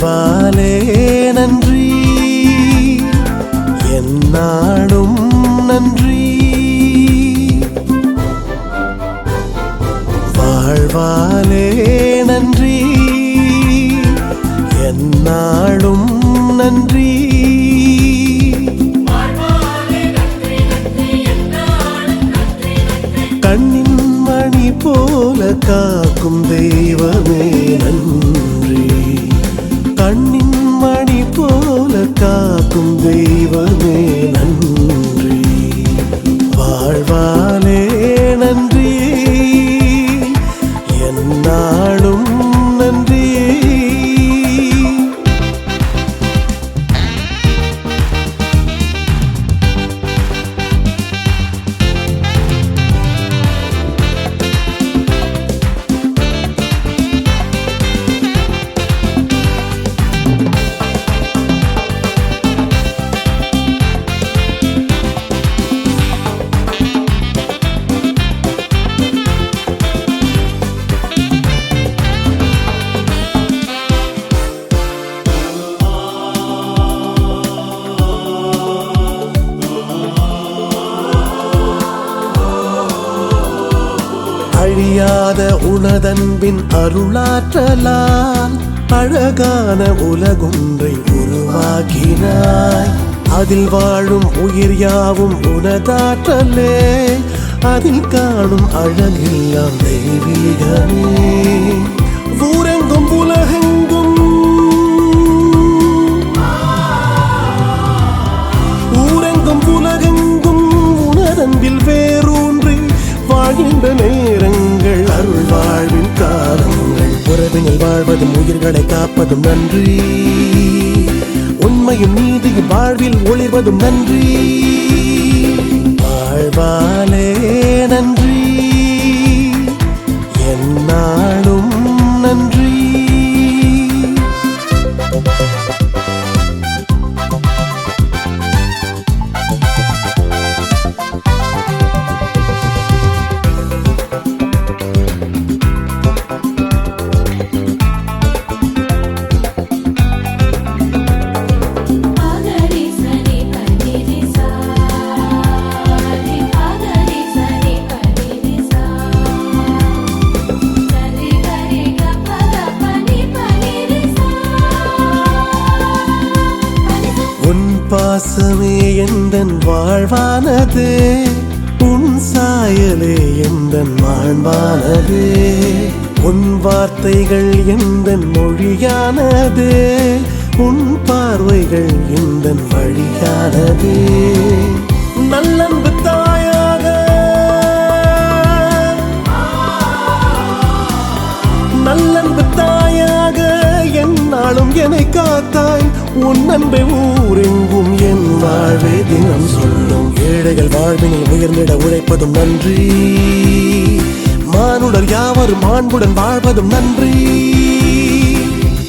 வாழ்வாலே நன்றி. என்னாடும் நன்றி. வாழ்வா வாழ்வாலே அழியாத உனதன்பின் அருளாற்றலால் அழகான உலகுன்றை உருவாக்கினாய். அதில் வாழும் உயிர் யாவும் உனதாற்றலே. அதில் காணும் அழகெல்லாம் தெய்வீகமே. ஊரெங்கும் உலகெங்கும். ஊரெங்கும் உலகெங்கும். உணரன்பில் வேரூன்றி வாழ்கின்ற நேரங்கள் வாழ்வின் காலங்கள் உறவினில் வாழ்வதும் உயிர்களை காப்பதும் நன்றி. உண்மையும் நீதியும் வாழ்வில் ஒளிர்வதும் நன்றி. வாழ்வாலே பாசமே எந்தன் வாழ்வானது உன் சாயலே எந்தன் மாண்பானது. உன் வார்த்தைகள் எந்தன் மொழியானது உன் பார்வைகள் எந்தன் வழியானது. நல்லன்பு தாயாக நல்லன்பு தாயாக என்னாலும் என்னை காத்தாய். உன் அன்பை ஊரெங்கும் என் வாழ்வே தினம் சொல்லும். ஏழைகள் வாழ்வினில் உயர்ந்திட உழைப்பதும் நன்றி. மானுடர் யாவரும் மாண்புடன் வாழ்வதும் நன்றி.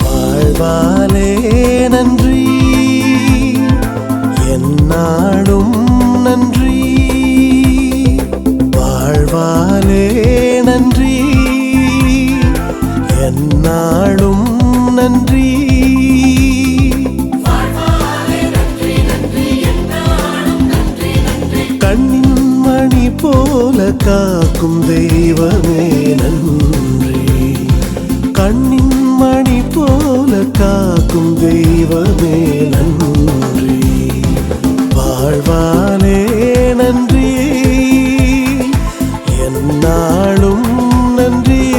வாழ்வாலே நன்றி. போல காக்கும் தெய்வமே நன்றி. கண்ணின் மணி போல காக்கும் தெய்வமே நன்றி. வாழ்வானே நன்றி. என்னாலும் நன்றி.